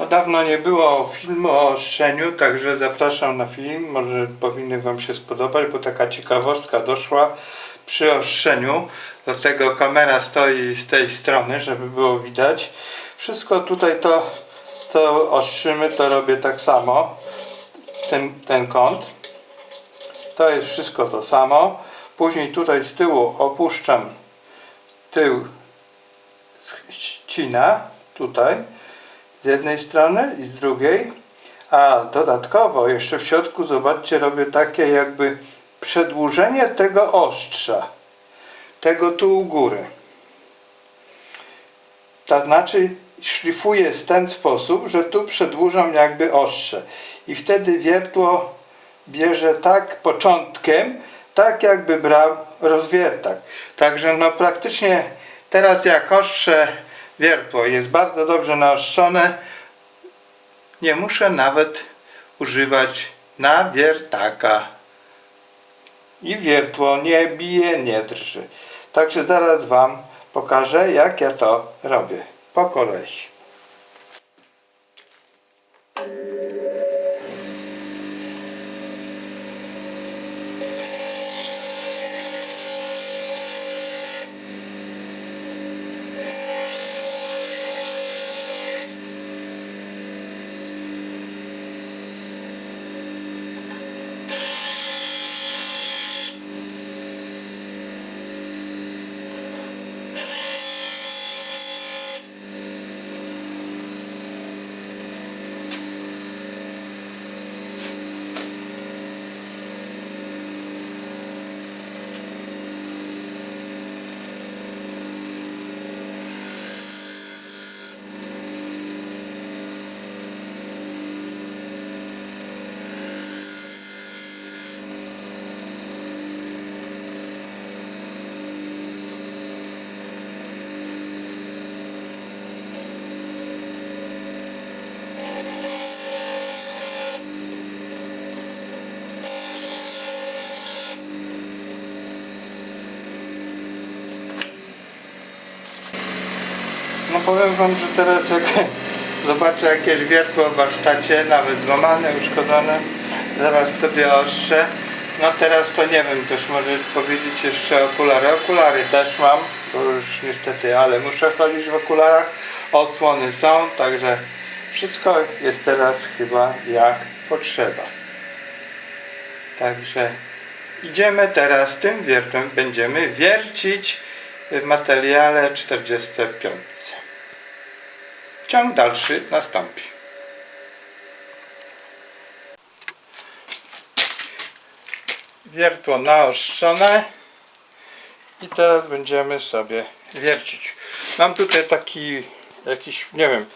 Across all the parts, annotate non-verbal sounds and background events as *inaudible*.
No, dawno nie było filmu o oszczeniu, także zapraszam na film. Może powinny Wam się spodobać, bo taka ciekawostka doszła przy oszczeniu. Dlatego kamera stoi z tej strony, żeby było widać. Wszystko tutaj to, to ostrzymy, to robię tak samo. Ten, ten kąt. To jest wszystko to samo. Później tutaj z tyłu opuszczam tył ścina tutaj z jednej strony i z drugiej, a dodatkowo jeszcze w środku zobaczcie robię takie jakby przedłużenie tego ostrza, tego tu u góry. To znaczy szlifuję w ten sposób, że tu przedłużam jakby ostrze i wtedy wiertło bierze tak początkiem, tak jakby brał rozwiertak. Także no praktycznie teraz jak ostrze wiertło jest bardzo dobrze naostrzone, nie muszę nawet używać nawiertaka. I wiertło nie bije, nie drży. Także zaraz Wam pokażę jak ja to robię. Po kolei. Powiem wam, że teraz jak *laughs* zobaczę jakieś wiertło w warsztacie, nawet złamane, uszkodzone, zaraz sobie ostrzę. No teraz to nie wiem, też może powiedzieć jeszcze okulary. Okulary też mam, bo już niestety, ale muszę chodzić w okularach. Osłony są, także wszystko jest teraz chyba jak potrzeba. Także idziemy teraz tym wiertłem, będziemy wiercić w materiale 45. Ciąg dalszy nastąpi. Wiertło naostrzone i teraz będziemy sobie wiercić. Mam tutaj taki jakiś, nie wiem,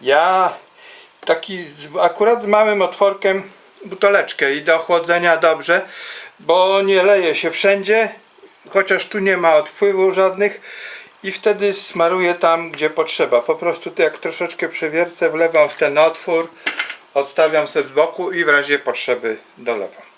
ja taki akurat z małym otworkiem buteleczkę i do chłodzenia dobrze, bo nie leje się wszędzie, chociaż tu nie ma odpływu żadnych i wtedy smaruję tam, gdzie potrzeba. Po prostu jak troszeczkę przewiercę, wlewam w ten otwór, odstawiam sobie z boku i w razie potrzeby dolewam.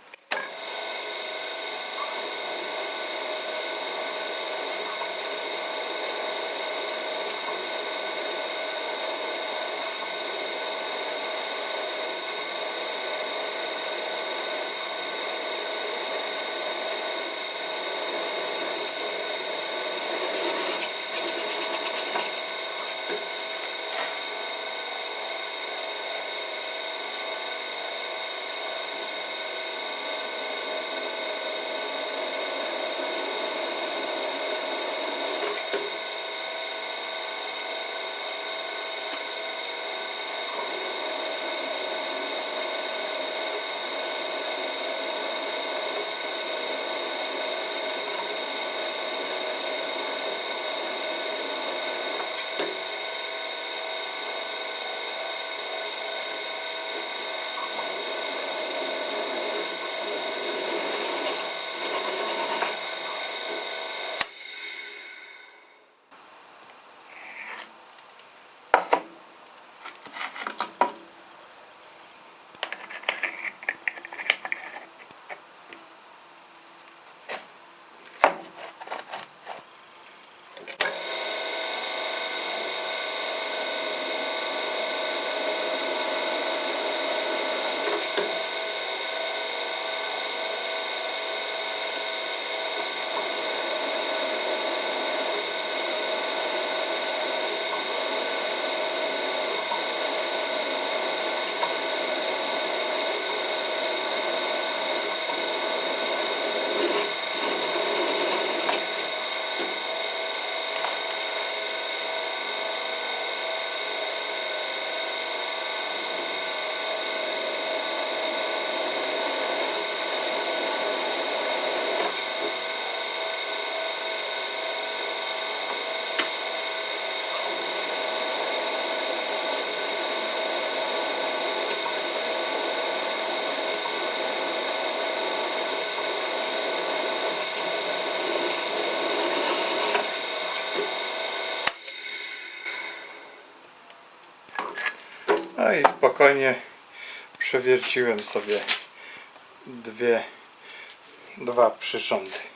I spokojnie przewierciłem sobie dwie, dwa przyrządy.